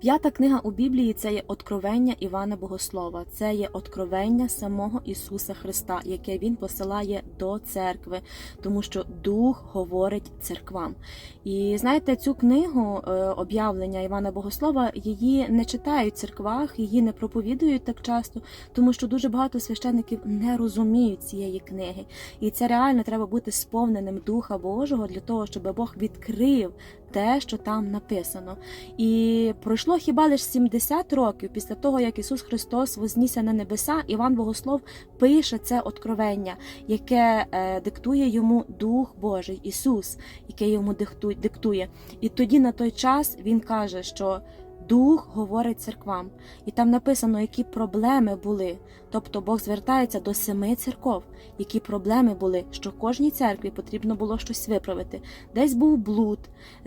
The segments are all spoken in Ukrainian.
П'ята книга у Біблії це є откровення Івана Богослова, це є откровення самого Ісуса Христа, яке Він посилає до церкви, тому що Дух говорить церквам. І знаєте, цю книгу е, об'явлення Івана Богослова її не читають в церквах, її не проповідують так часто, тому що дуже багато священників не розуміють цієї книги. І це реально треба бути сповненим Духа Божого для того, щоб Бог відкрив те, що там написано. І пройшло хіба лише 70 років після того, як Ісус Христос вознісся на небеса, Іван Богослов пише це откровення, яке е, диктує йому Дух Божий, Ісус, яке йому диктує. І тоді на той час він каже, що Дух говорить церквам, і там написано, які проблеми були. Тобто Бог звертається до семи церков, які проблеми були, що кожній церкві потрібно було щось виправити. Десь був блуд,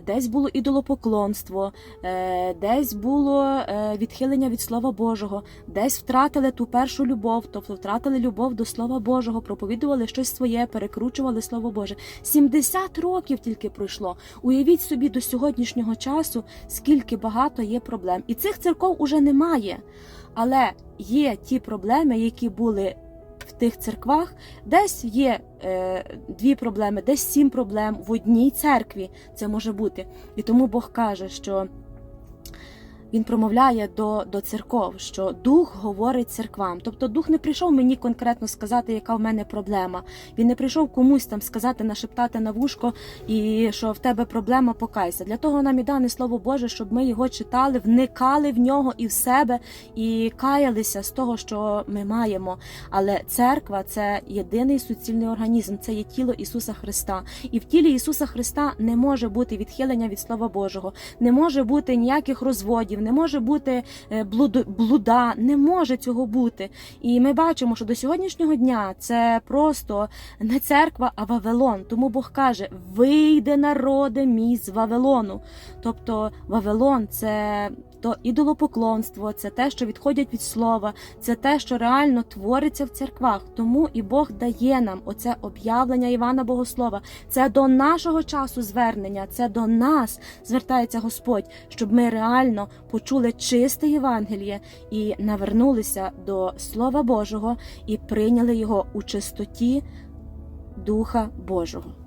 десь було ідолопоклонство, е, десь було е, відхилення від Слова Божого, десь втратили ту першу любов, тобто втратили любов до Слова Божого, проповідували щось своє, перекручували Слово Боже. 70 років тільки пройшло. Уявіть собі до сьогоднішнього часу, скільки багато є проблем. І цих церков уже немає. Але є ті проблеми, які були в тих церквах, десь є е, дві проблеми, десь сім проблем в одній церкві. Це може бути. І тому Бог каже, що він промовляє до, до церков, що дух говорить церквам. Тобто дух не прийшов мені конкретно сказати, яка в мене проблема. Він не прийшов комусь там сказати, нашептати на вушко, і що в тебе проблема, покайся. Для того нам і дане слово Боже, щоб ми його читали, вникали в нього і в себе, і каялися з того, що ми маємо. Але церква це єдиний суцільний організм, це є тіло Ісуса Христа. І в тілі Ісуса Христа не може бути відхилення від Слова Божого, не може бути ніяких розводів, не може бути е, блуда, не може цього бути. І ми бачимо, що до сьогоднішнього дня це просто не церква, а Вавилон. Тому Бог каже: вийде народи мій з Вавилону. Тобто Вавилон це то ідолопоклонство, це те, що відходять від слова, це те, що реально твориться в церквах. Тому і Бог дає нам оце об'явлення Івана Богослова. Це до нашого часу звернення, це до нас звертається Господь, щоб ми реально почули чисте Євангеліє і навернулися до Слова Божого і прийняли його у чистоті Духа Божого.